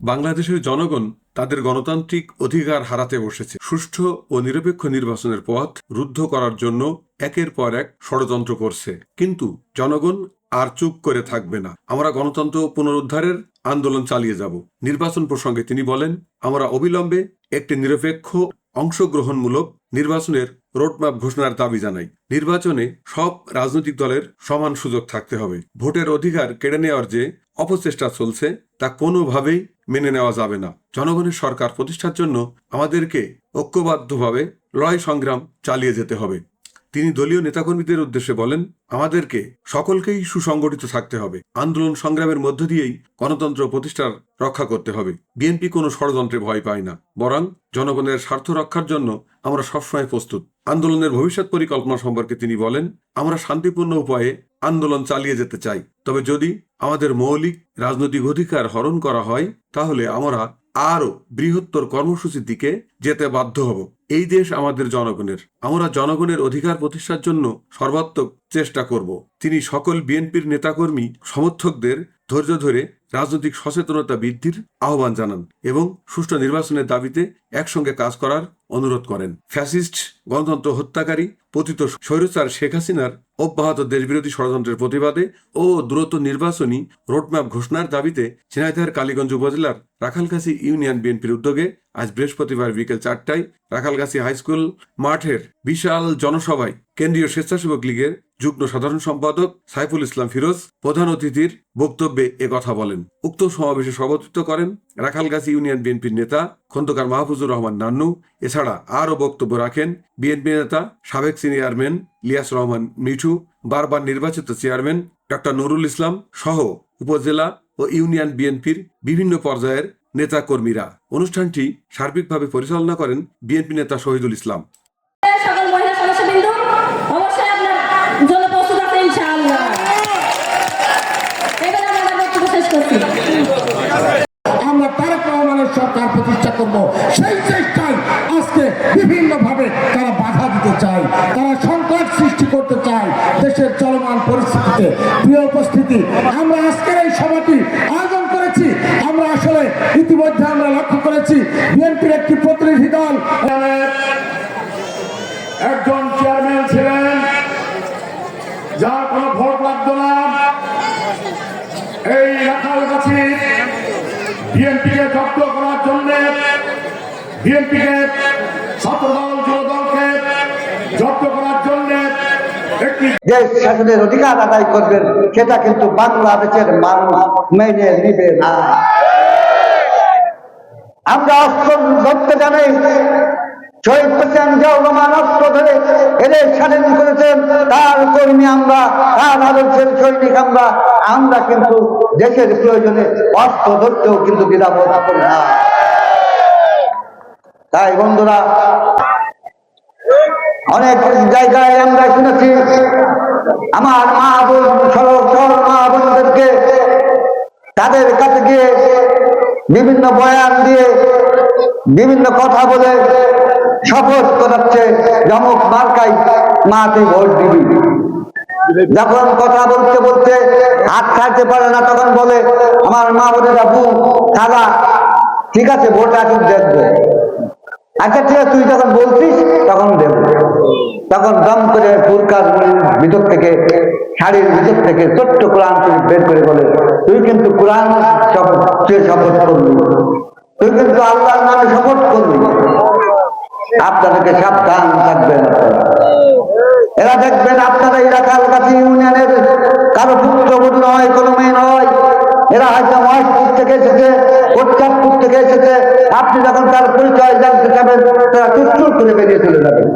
বাংলাদেশের জনগণ তাদের গণতান্ত্রিক অধিকার হারাতে বসেছে। সুষ্ঠু ও নিরপেক্ষ নির্বাচনের পথ রুদ্ধ করার জন্য একের পর এক ষড়যন্ত্র করছে। কিন্তু জনগণ আর চুপ করে থাকবে না। আমরা গণতন্ত্র পুনরুদ্ধারের আন্দোলন চালিয়ে যাব। নির্বাচন প্রসঙ্গে তিনি বলেন, আমরা অবিলম্বে একটি নিরপেক্ষ, অংশগ্রহণমূলক নির্বাচনের রোডম্যাপ ঘোষণার দাবি জানাই। নির্বাচনে সব রাজনৈতিক দলের সমান সুযোগ থাকতে হবে। ভোটের অধিকার কেড়ে নেওয়ার যে অপচেষ্টা চলছে, তা কোনোভাবেই মেনে নেওয়া যাবে না। জনগণের সরকার প্রতিষ্ঠার জন্য আমাদেরকে ঐক্যবদ্ধভাবে লড়াই সংগ্রাম চালিয়ে যেতে হবে। তিনি দলীয় নেতাকর্মীদের উদ্দেশ্যে বলেন, আমাদেরকে সকলকেই সুসংগঠিত থাকতে হবে। আন্দোলন সংগ্রামের মধ্য দিয়েই গণতন্ত্র প্রতিষ্ঠার রক্ষা করতে হবে। বিএনপি কোনো ষড়যন্ত্রে ভয় পায় না, বরং জনগণের স্বার্থ রক্ষার জন্য আমরা সবসময় প্রস্তুত। আন্দোলনের ভবিষ্যৎ পরিকল্পনা সম্পর্কে তিনি বলেন, আমরা শান্তিপূর্ণ উপায়ে আন্দোলন চালিয়ে যেতে চাই। তবে যদি আমাদের মৌলিক রাজনৈতিক অধিকার হরণ করা হয়, তাহলে আমরা আরও বৃহত্তর কর্মসূচির দিকে যেতে বাধ্য হব। এই দেশ আমাদের জনগণের। আমরা জনগণের অধিকার প্রতিষ্ঠার জন্য সর্বাত্মক চেষ্টা করব। তিনি সকল বিএনপির নেতাকর্মী, সমর্থকদের ধৈর্য ধরে রাজনৈতিক সচেতনতা বৃদ্ধির আহ্বান জানান এবং সুষ্ঠু নির্বাচনের দাবিতে একসঙ্গে কাজ করার অনুরোধ করেন। ফ্যাসিস্ট গণতন্ত্র হত্যাকারী পতিত স্বৈরচার শেখ হাসিনার অব্যাহত দেশবিরোধী ষড়যন্ত্রের প্রতিবাদে ও দ্রুত নির্বাচনী রোডম্যাপ ঘোষণার দাবিতে ঝিনাইদহের কালীগঞ্জ উপজেলার রাখালকাছি ইউনিয়ন বিএনপির উদ্যোগে আজ বৃহস্পতিবার বিকেল চারটায় রাখালগাছি হাইস্কুল মাঠের বিশাল জনসভায় কেন্দ্রীয় স্বেচ্ছাসেবক লীগের যুগ্ম সাধারণ সম্পাদক সাইফুল ইসলাম ফিরোজ প্রধান অতিথির বক্তব্যে এ কথা বলেন। উক্ত সমাবেশে সভাপতিত্ব করেন রাখালগাছি ইউনিয়ন বিএনপির নেতা খন্দকার মাহফুজুর রহমান নান্নু। এছাড়া আরও বক্তব্য রাখেন বিএনপি নেতা সাবেক চেয়ারম্যান লিয়াস রহমান মিঠু, বারবার নির্বাচিত চেয়ারম্যান ডক্টর নুরুল ইসলাম সহ উপজেলা ও ইউনিয়ন বিএনপির বিভিন্ন পর্যায়ের নেতা কর্মীরা অনুষ্ঠানটি সার্বিকভাবে পরিচালনা করেন বিএনপি নেতা শহীদুল ইসলাম সকল মহিলা সদস্যবৃন্দ অবশ্যই আপনার জন্য প্রস্তুত আছে ইনশাআল্লাহ। আমরা তারেক রহমানের সরকার প্রতিষ্ঠা করব। সেই চেষ্টায় আজকে বিভিন্নভাবে তারা বাধা দিতে চায়, তারা সংকট সৃষ্টি করতে চায় দেশের চলমান পরিস্থিতিতে। প্রিয় উপস্থিতি, আমরা আজকের এই সভাটি আয়োজন করেছি। আমরা আসলে ইতিমধ্যে আমরা লক্ষ্য করেছি, বিএনপির একটি প্রতিনিধি দল একজন চেয়ারম্যান ছিলেন যার কোনো ভোট লাগতো না এই বিএনপিকে জব্দ করার জন্য বিএনপিকে ছাত্রদল, যুবদলকে জব্দ করার জন্য শাসনের অধিকার আদায় করবেন, সেটা কিন্তু বাংলাদেশের মানুষ মেনে নিবে না। আমরা অস্ত্র ধরতে জানি শহীদ হোসেন অস্ত্র ধরে এদের স্বাধীন করেছেন। তার কর্মী আমরা, তার আদর্শের সৈনিক আমরা। আমরা কিন্তু দেশের প্রয়োজনে অস্ত্র ধরতেও কিন্তু করি না। তাই বন্ধুরা, অনেক জায়গায় আমরা শুনেছি, আমার মা বোন সরল মা বোনদেরকে তাদের কাছে গিয়ে বিভিন্ন বয়ান বিভিন্ন কথা বলে শপথ করাচ্ছে যমক মার্কাই মাতে ভোট দিবি। যখন কথা বলতে বলতে হাত ছাড়তে পারে না, তখন বলে, আমার মা বোনেরা বু খালা, ঠিক আছে, ভোট আসুক দেখব। আচ্ছা ঠিক আছে, তুই যখন বলছিস, তখন দেব। তখন দম করে পুরকার ভিতর থেকে, শাড়ির ভিতর থেকে ছোট্ট কোরআন বের করে বলে, তুই কিন্তু কোরআন শপথ শপথ করলি তুই কিন্তু আল্লাহর নামে শপথ করবি আপনাদেরকে সাবধান থাকবেন এরা দেখবেন আপনারা এরা রাখাল কাছে ইউনিয়নের কারও পুত্রবোধ নয়, কোনো মেয়ে নয়। এরা হয়তো মহেশপুর থেকে এসেছে কোটচাঁদপুর থেকে এসেছে। আপনি যখন তার পরিচয় জানতে যাবেন, তারা চুচুর করে বেরিয়ে চলে যাবেন